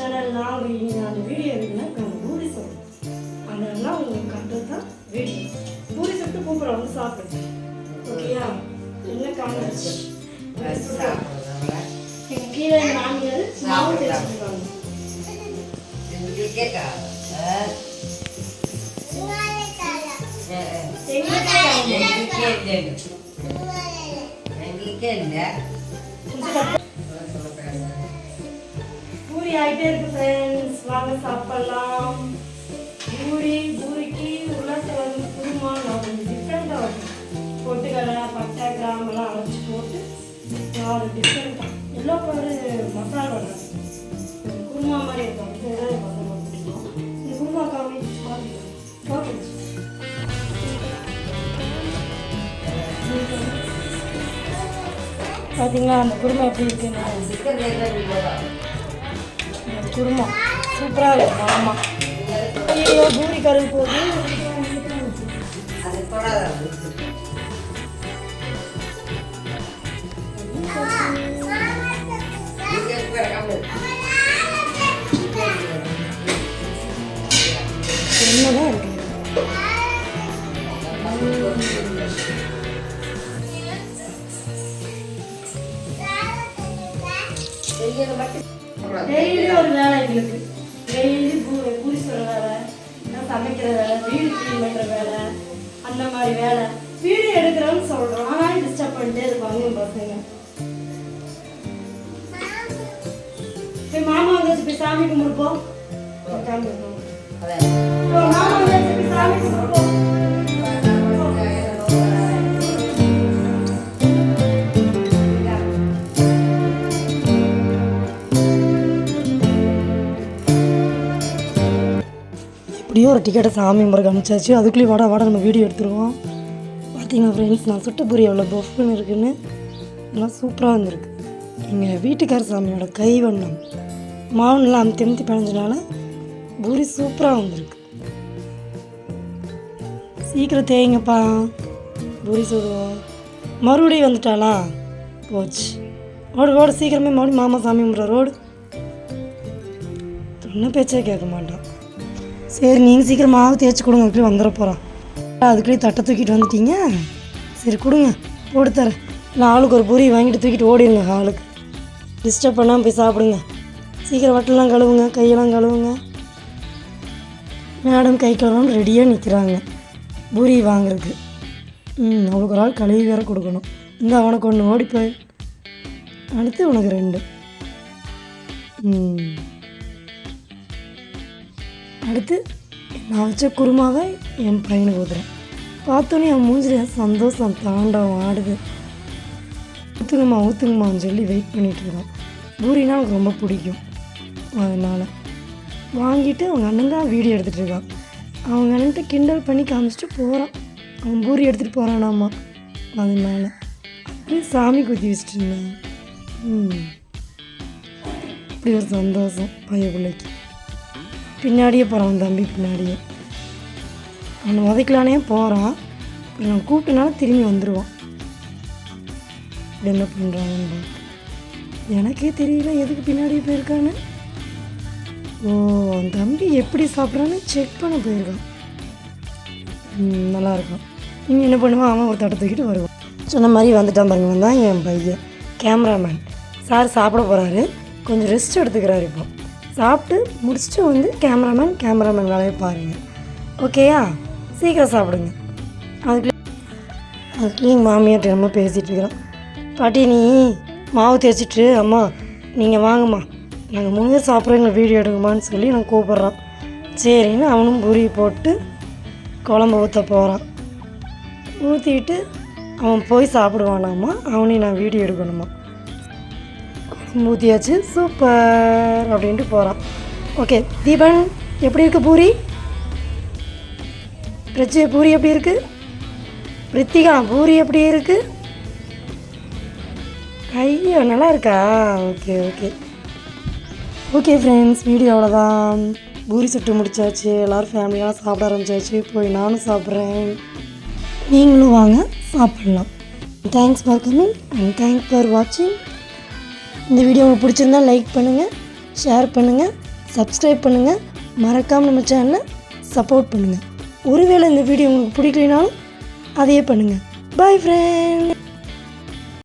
Channel நான் நீங்கள் அந்த வீடியோ இருக்குன்னா பூரி சொல்கிறேன் அதெல்லாம் உங்களுக்கு கண்டது தான் வீடியோ பூரி சுட்டு கூப்பிட்ற வந்து சாப்பிடுங்க ஓகேயா என்ன காமிச்சு கீழே மாமியார் மாவு தேய்ச்சிருக்காங்க பூரி ஆகிட்டே இருக்கு ஃப்ரெண்ட்ஸ் வாங்க சாப்பிடலாம். பூரி பூரிக்கு உருளைக்கிழங்கு குருமா நான் கொஞ்சம் டிஃப்ரெண்ட்டாக வரும். பொட்டுக்கடலை பட்டை கிராம்பெல்லாம் அரைச்சி போட்டு நாலு டிஃப்ரெண்ட்டாக எல்லோ கலரு மசாலா பண்ணுறேன் குருமா மாதிரி இருக்கும். மசாலா பிடிக்கும்? இந்த குருமா காமி ஓகே பார்த்தீங்களா அந்த குருமா எப்படி இருக்குன்னு? குருமா சூப்பராக இருக்கும் ஆமாம் ஐயோ பூரி கருவு போகுது என்னதான் இருக்கு? டெய்லி ஒரு வேலை எங்களுக்கு. டெய்லி பூரி சொல்ற வேலை சமைக்கிற வேலை வீடு க்ளீன் பண்ணுற வேலை அந்த மாதிரி வேலை. வீடியோ எடுக்கிறோம்னு சொல்கிறோம் ஆனால் டிஸ்டர்ப் பண்ணிட்டே இருப்பாங்க பசங்க. போய் மாமா போய் சாமி கும்பிடுப்போம் மாமா போய் சாமி கும்பிடுப்போம் எப்படியோ ஒரு டிக்கெட்டை சாமி முறை அனுப்பிச்சாச்சு. அதுக்குள்ளேயும் வாடா வாடா நம்ம வீடியோ எடுத்துருவோம். பார்த்தீங்கன்னா ஃப்ரெண்ட்ஸ் நான் சுட்ட பூரி எவ்வளோ பஃப்னு இருக்குன்னு நல்லா சூப்பராக வந்திருக்கு எங்கள் வீட்டுக்கார சாமியோட கைவண்ணம். மாவு நல்லா அமுத்தி அமுத்தி பிணைஞ்சனால பூரி சூப்பராக வந்திருக்கு. சீக்கிரம் தேய்ங்கப்பா. பூரி சுடுவோம். மறுபடியும் வந்துட்டாளா? போச்சு. ஓடு ஓடு சீக்கிரமே மறுபடியும் மாமா சாமி கும்பிட்ற ரோடு சொன்ன பேச்சே கேட்க மாட்டான். சரி நீங்கள் சீக்கிரம் தேய்ச்சி கொடுங்க. அதுக்குள்ளே வந்துட போகிறான் அதுக்குள்ளேயே தட்டை தூக்கிட்டு வந்துட்டீங்க? சரி கொடுங்க. போட்டு தரேன். இல்லை ஆளுக்கு ஒரு பூரி வாங்கிட்டு தூக்கிட்டு ஓடிடுங்க ஆளுக்கு டிஸ்டர்ப் பண்ணாமல் போய் சாப்பிடுங்க. சீக்கிரம் வட்டெல்லாம் கழுவுங்க கையெல்லாம் கழுவுங்க. மேடம் கை கழுவணும் ரெடியாக நிற்கிறாங்க பூரி வாங்குறதுக்கு. ம் அவளுக்கு ஒரு ஆள் கழுவி வேற கொடுக்கணும். இந்த அவனுக்கு ஒன்று ஓடி போய் அடுத்து உனக்கு ரெண்டு. ம். அடுத்து நான் வச்ச குருமாவை என் பையனுக்கு ஊற்றுறேன் பார்த்தோன்னே என் மூஞ்சில் சந்தோஷம் தாண்டவம் ஆடுது. ஊற்றுங்கம்மா ஊற்றுங்கம்மான்னு சொல்லி வெயிட் பண்ணிட்டு இருக்கான். பூரினா அவனுக்கு ரொம்ப பிடிக்கும். அதனால் வாங்கிட்டு அவங்க அண்ணன் தான் வீடியோ எடுத்துகிட்டு இருக்கான். அவங்க அண்ணன்ட்ட கிண்டல் பண்ணி காமிச்சிட்டு போகிறான் அவன் பூரி எடுத்துகிட்டு போகிறானாம்மா அதனால அப்படியே சாமி குத்தி வச்சுட்டு இருந்தேன் ம். இப்படி ஒரு சந்தோஷம் பையன் பிள்ளைக்கு. பின்னாடியே போகிறான் தம்பி பின்னாடியே. அவனை உதைக்கலானே போகிறான் நான் கூப்பிட்டனால திரும்பி வந்துடுவான் என்ன பண்ணுறாங்கன்னு எனக்கே தெரியல எதுக்கு பின்னாடி போயிருக்கான்னு. ஓ அவன் தம்பி எப்படி சாப்பிட்றான்னு செக் பண்ண போயிருக்கான். நல்லாயிருக்கும் நல்லா என்ன பண்ணுவான் அவன் ஒரு தட்டை தூக்கிட்டு வருவான். சொன்ன மாதிரி வந்துட்டான் பாருங்க வந்தான் என் பையன் கேமராமேன் சார் சாப்பிட போகிறாரு கொஞ்சம் ரெஸ்ட் எடுத்துக்கிறாரு இப்போ. சாப்பிட்டு முடிச்சுட்டு வந்து கேமராமேன் கேமராமேன் வேலையை பாருங்க. ஓகேயா சீக்கிரம் சாப்பிடுங்க. அதுக்குள்ளே அதுக்குள்ளேயும் எங்கள் மாமியார்ட்ட நம்ம பேசிகிட்டு இருக்கிறோம் பாட்டி நீ மாவு தேய்ச்சிட்டு அம்மா நீங்கள் வாங்கம்மா. நாங்கள் மூணு பேர் சாப்பிட்றோம் எங்களை வீடியோ எடுங்கம்மான்னு சொல்லி நான் கூப்பிட்றான். சரின்னு அவனும் பூரி போட்டு குழம்பு ஊற்ற போகிறான் ஊற்றிட்டு அவன் போய் சாப்பிடுவானாம்மா. அவனையும் நான் வீடியோ எடுக்கணுமா ஊற்றியாச்சு சூப்பர். அப்படின்ட்டு போகிறான் ஓகே தீபன் எப்படி இருக்குது பூரி? பிரச்சனை பூரி எப்படி இருக்குது ரித்திகா பூரி எப்படி இருக்குது ஐயோ நல்லா இருக்கா? Okay okay okay friends video அவ்வளோதான் பூரி சுட்டு முடிச்சாச்சு. எல்லோரும் ஃபேமிலியாக சாப்பிட ஆரம்பிச்சாச்சு. போய் நானும் சாப்பிட்றேன். நீங்களும் வாங்க சாப்பிட்லாம். Thanks for coming and thanks for வாட்சிங் இந்த வீடியோ உங்களுக்கு பிடிச்சிருந்தா லைக் பண்ணுங்கள் ஷேர் பண்ணுங்கள் சப்ஸ்கிரைப் பண்ணுங்கள் மறக்காமல் நம்ம சேனலை சப்போர்ட் பண்ணுங்கள் ஒருவேளை இந்த வீடியோ உங்களுக்கு பிடிக்கலனாலும் அதையே பண்ணுங்கள் பாய் ஃப்ரெண்ட்